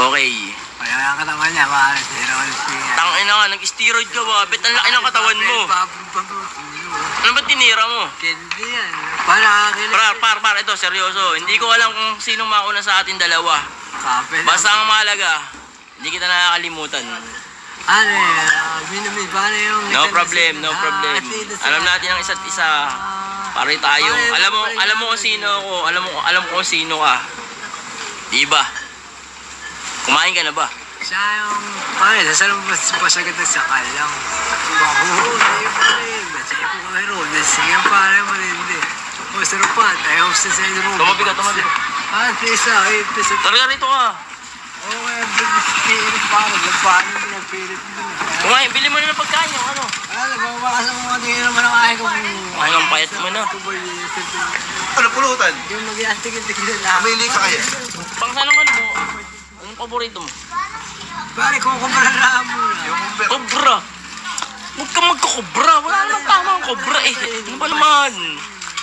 Okay. Kaya ang katawan niya, pare. Zero ulit siya. Tang ina nga, nag-steroid ka ba? Bet ang laki ng katawan mo. Ano ba tinira mo? Candy yan. Para akin. Par, par, par, ito, seryoso. Hindi ko alam kung sino mauna sa atin dalawa. Kape. Basta ang mahalaga, hindi kita nakakalimutan. Ano eh, minumi, paano yung... No problem, no Ah, problem. sa- Alam natin ang isa't isa. Pare tayo. Alam mo, alam mo kung sino ako. Alam mo, alam ko kung sino ka. Di ba? Kumain ka na ba? Siya yung... Pare, sasalong pa pa siya kita sa kalang. Baho, tayo pare. Masaya ko kami ron. Sige pare, malindi. O, sarap pa. Tayo sa sa room. Tumabi ka, tumabi. Ah, pisa. Eh, pisa. Talaga rito ka. Okay, British spirit pare. Labanan din ang spirit mo. Kumain, bili mo na ng pagkain yung ano. Ah, nagbabakas ang mga tingin naman ang ayaw ko. Ay, ang payat mo na. Ano, pulutan? Yung mag-iantigil-tigil na. Mamili ka kaya? Pang saan ang ano mo? Anong paborito mo? Pare, kung kumpara mo na. Umber. Kobra. Huwag ka magkakobra. Wala namang tama ang kobra eh. Ano ba naman?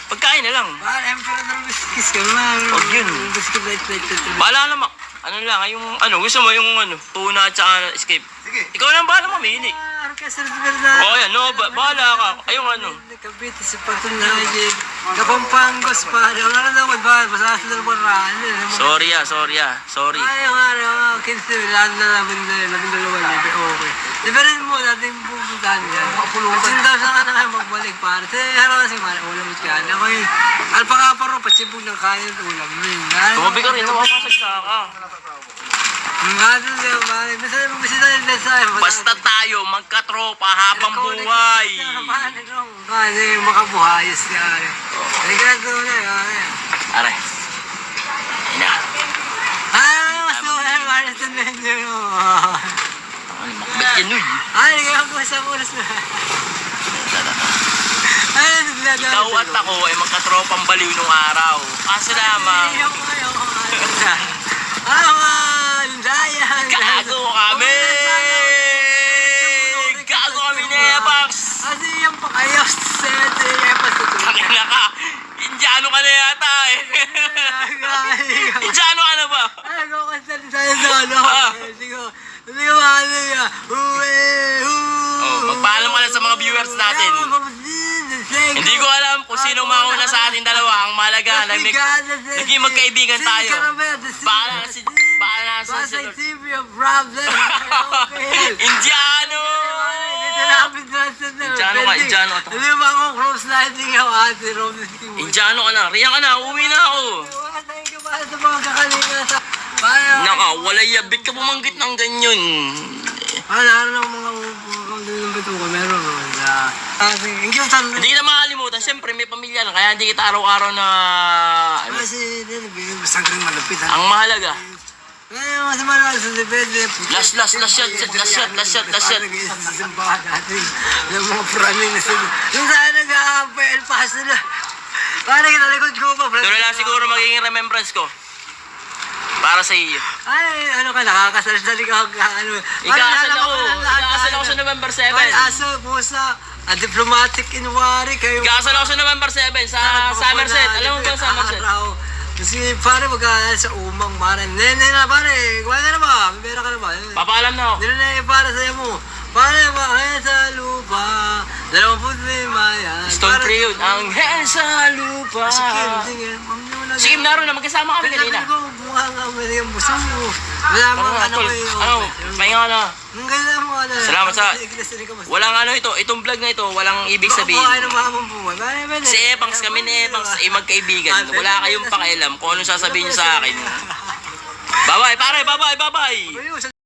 Pagkain na lang. Pare, emperor biscuits ka man. Huwag yun. Biscuit light light light. Bahala naman. Ano lang, yung ano, gusto mo yung ano, tuna at saka escape. Sige. Ikaw lang bahala mamili. Ah, orkestra de verdad. Oo, yan, no, ba- bahala. Ayun ano. Cavite sa Patunayig. Kapampangos pare. Wala na naman ba? Basta sa dalawang raan. Sorry ah, sorry ah. Sorry. Ay, yung ano, kinsi, lahat na labing labing dalawa libre. Okay. Di ba rin mo, natin pupuntahan yan. Kasi daw sa ka na kayo magbalik pare. Sa harapan si Mara, ulam mo siya. Ako yung alpakaparo, patsibog ng kanin at ulam. Yun. Tumabi ka rin, napapasagsa ka. Nga doon siya, pare. Basta yung yung tayo, magkatropa habang buhay. Kasi makabuhayos niya. Ay, ganito na yun. Are. Ina. Ah, mas tuwan, pare, sa medyo. Ano, makbet yan, uy. Ay, ko sa oras na. Ay. Ikaw at ako ay magkatropang baliw nung araw. Kaso lamang, Ayoko, ayoko. Ah, daya. gago kami! Gago kami ni Epax! Kasi yung pa kayo sa Epax sa Tangina ka! Indiano ka na yata eh! Indiano ka na ba? Ay, ako kasi sa solo. Ah. Sige, sige, ano yan. Uwe, Oh, magpaalam ka na sa mga viewers natin. Hindi ko alam kung sino mauna sa ating dalawa. Ang mahalaga, nag naging magkaibigan tayo. Baka na si... Baka na sa problem. Okay. Indiano! Indiano ka, Indiano ka. Hindi ba akong close lighting yung ate Rose Indiano ka na. Riyan ka na. Uwi na ako. Wala sa mga kakalinga sa... Naka, wala yabit ka bumanggit ng ganyan. Ano, ano ng mga mga ng bituka meron sa... Ah. Hindi yung tanong. Hindi kita makalimutan. Siyempre, may pamilya na. Kaya hindi kita araw-araw na... Kasi, basta kang malapit ha. ang mahalaga. Kaya mas malaki sa depende. Last, last, last shot, last shot, last shot, last shot. Sa simbahan natin. Yung mga praning na sila. Yung saan nag-aampa El Paso na. Parang kinalikod ko pa. Na lang siguro magiging remembrance ko. Para sa iyo. Ay, ano ka, nakakasal-sali ka. Ano, Ikasal ako. Ikasal ako sa November 7. Ay, aso, pusa. A diplomatic inquiry kayo. Ikasal ako sa November 7 sa Somerset. Alam mo ba sa Somerset? Araw. Kasi pare mag sa umang mare. Nene na pare, kuha ka na ba? May pera ka na ba? Papaalam na ako. Na na para sa'yo mo. Pare ba kaya sa lupa? Dalawang put may maya. Stone Tree yun. Ang hen sa lupa. Sige, sige. Sige, naroon na. Magkasama kami kanina. Sabi ko, mukha nga mo yung buso mo. Wala mo Ano, ano ko yung... Ano? Pahinga ka na. Ang ganda mo ano. Salamat sa-. Walang ano ito. Itong vlog na ito, walang ibig sabihin. Baka ng mga bale. Si Ebangs kami ni Ebangs ay magkaibigan. Wala kayong pakialam kung ano sasabihin niyo sa akin. Bye-bye, pare. Bye-bye, bye-bye.